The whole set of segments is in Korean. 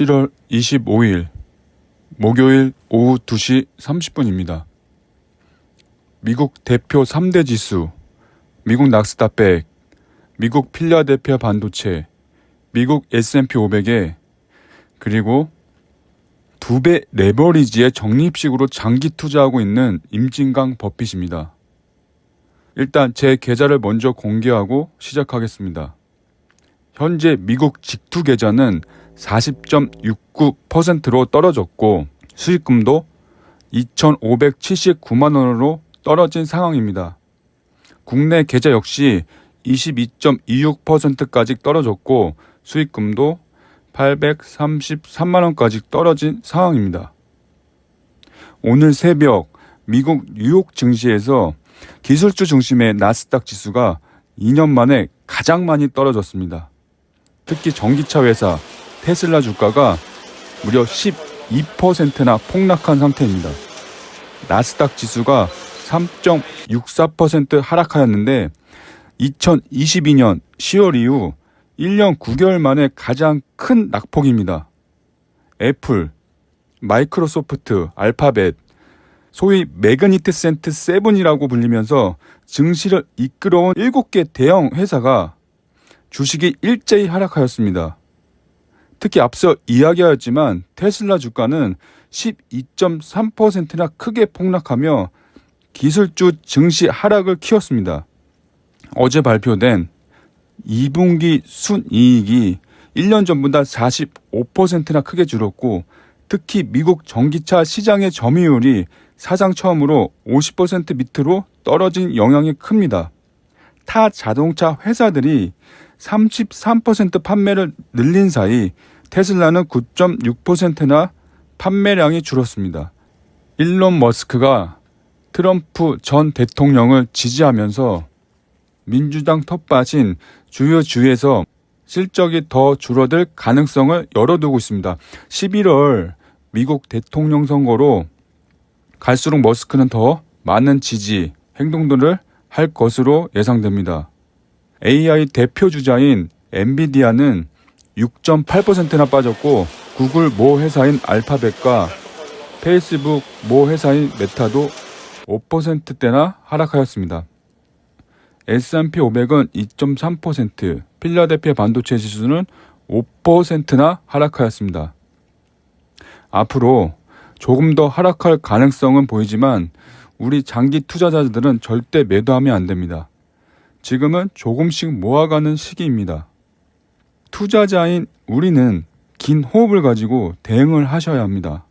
7월 25일 목요일 오후 2시 30분입니다. 미국 대표 3대 지수, 미국 100, 미국 필라델피아 반도체, 미국 S&P 500에 그리고 두 배 레버리지의 적립식으로 장기 투자하고 있는 임진강 버핏입니다. 일단 제 계좌를 먼저 공개하고 시작하겠습니다. 현재 미국 직투 계좌는 40.69%로 떨어졌고 수익금도 2,579만 원으로 떨어진 상황입니다. 국내 계좌 역시 22.26%까지 떨어졌고 수익금도 833만 원까지 떨어진 상황입니다. 오늘 새벽 미국 뉴욕 증시에서 기술주 중심의 나스닥 지수가 2년 만에 가장 많이 떨어졌습니다. 특히 전기차 회사 테슬라 주가가 무려 12%나 폭락한 상태입니다. 나스닥 지수가 3.64% 하락하였는데 2022년 10월 이후 1년 9개월 만에 가장 큰 낙폭입니다. 애플, 마이크로소프트, 알파벳, 소위 매그니트 센트 세븐이라고 불리면서 증시를 이끌어온 7개 대형 회사가 주식이 일제히 하락하였습니다. 특히 앞서 이야기하였지만 테슬라 주가는 12.3%나 크게 폭락하며 기술주 증시 하락을 키웠습니다. 어제 발표된 2분기 순이익이 1년 전보다 45%나 크게 줄었고 특히 미국 전기차 시장의 점유율이 사상 처음으로 50% 밑으로 떨어진 영향이 큽니다. 타 자동차 회사들이 33% 판매를 늘린 사이 테슬라는 9.6%나 판매량이 줄었습니다. 일론 머스크가 트럼프 전 대통령을 지지하면서 민주당 텃밭인 주요 주에서 실적이 더 줄어들 가능성을 열어두고 있습니다. 11월 미국 대통령 선거로 갈수록 머스크는 더 많은 지지 행동들을 할 것으로 예상됩니다. AI 대표 주자인 엔비디아는 6.8%나 빠졌고 구글 모 회사인 알파벳과 페이스북 모 회사인 메타도 5%대나 하락하였습니다. S&P 500은 2.3%, 필라델피아 반도체 지수는 5%나 하락하였습니다. 앞으로 조금 더 하락할 가능성은 보이지만 우리 장기 투자자들은 절대 매도하면 안 됩니다. 지금은 조금씩 모아가는 시기입니다. 투자자인 우리는 긴 호흡을 가지고 대응을 하셔야 합니다.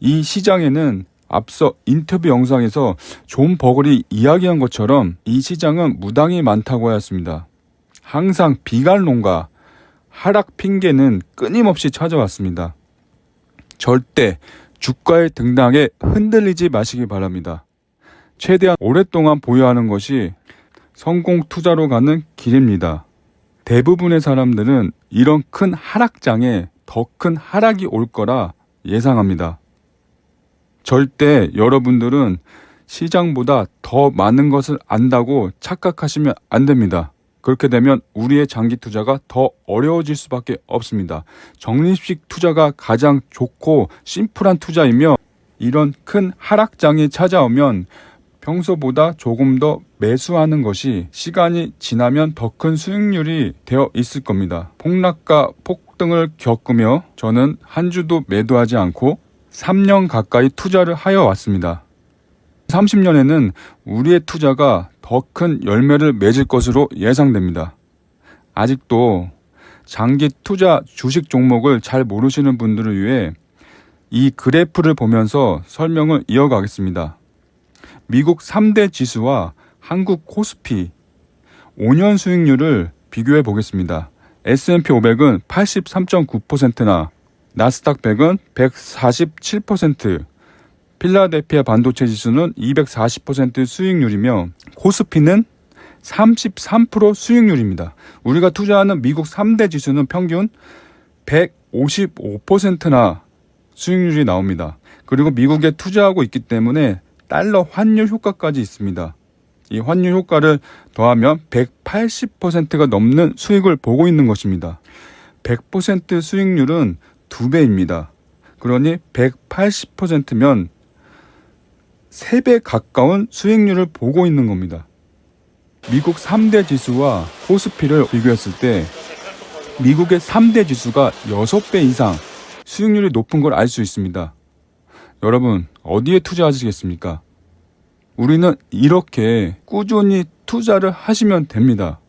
이 시장에는 앞서 인터뷰 영상에서 존 버글이 이야기한 것처럼 이 시장은 무당이 많다고 하였습니다. 항상 비관론과 하락 핑계는 끊임없이 찾아왔습니다. 절대 주가의 등락에 흔들리지 마시기 바랍니다. 최대한 오랫동안 보유하는 것이 성공 투자로 가는 길입니다. 대부분의 사람들은 이런 큰 하락장에 더 큰 하락이 올 거라 예상합니다. 절대 여러분들은 시장보다 더 많은 것을 안다고 착각하시면 안 됩니다. 그렇게 되면 우리의 장기 투자가 더 어려워질 수밖에 없습니다. 적립식 투자가 가장 좋고 심플한 투자이며 이런 큰 하락장이 찾아오면 평소보다 조금 더 매수하는 것이 시간이 지나면 더 큰 수익률이 되어 있을 겁니다. 폭락과 폭등을 겪으며 저는 한 주도 매도하지 않고 3년 가까이 투자를 하여 왔습니다. 30년에는 우리의 투자가 더 큰 열매를 맺을 것으로 예상됩니다. 아직도 장기 투자 주식 종목을 잘 모르시는 분들을 위해 이 그래프를 보면서 설명을 이어가겠습니다. 미국 3대 지수와 한국 코스피 5년 수익률을 비교해 보겠습니다. S&P 500은 83.9%나 나스닥 100은 147%, 필라델피아 반도체 지수는 240% 수익률이며 코스피는 33% 수익률입니다. 우리가 투자하는 미국 3대 지수는 평균 155%나 수익률이 나옵니다. 그리고 미국에 투자하고 있기 때문에 달러 환율 효과까지 있습니다. 이 환율 효과를 더하면 180%가 넘는 수익을 보고 있는 것입니다. 100% 수익률은 2배입니다. 그러니 180%면 3배 가까운 수익률을 보고 있는 겁니다. 미국 3대 지수와 코스피를 비교했을 때 미국의 3대 지수가 6배 이상 수익률이 높은 걸 알 수 있습니다. 여러분, 어디에 투자하시겠습니까? 우리는 이렇게 꾸준히 투자를 하시면 됩니다.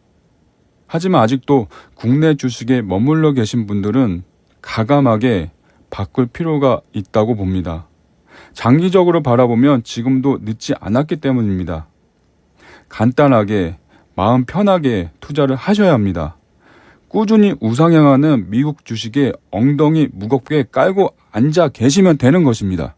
하지만 아직도 국내 주식에 머물러 계신 분들은 가감하게 바꿀 필요가 있다고 봅니다. 장기적으로 바라보면 지금도 늦지 않았기 때문입니다. 간단하게 마음 편하게 투자를 하셔야 합니다. 꾸준히 우상향하는 미국 주식에 엉덩이 무겁게 깔고 앉아 계시면 되는 것입니다.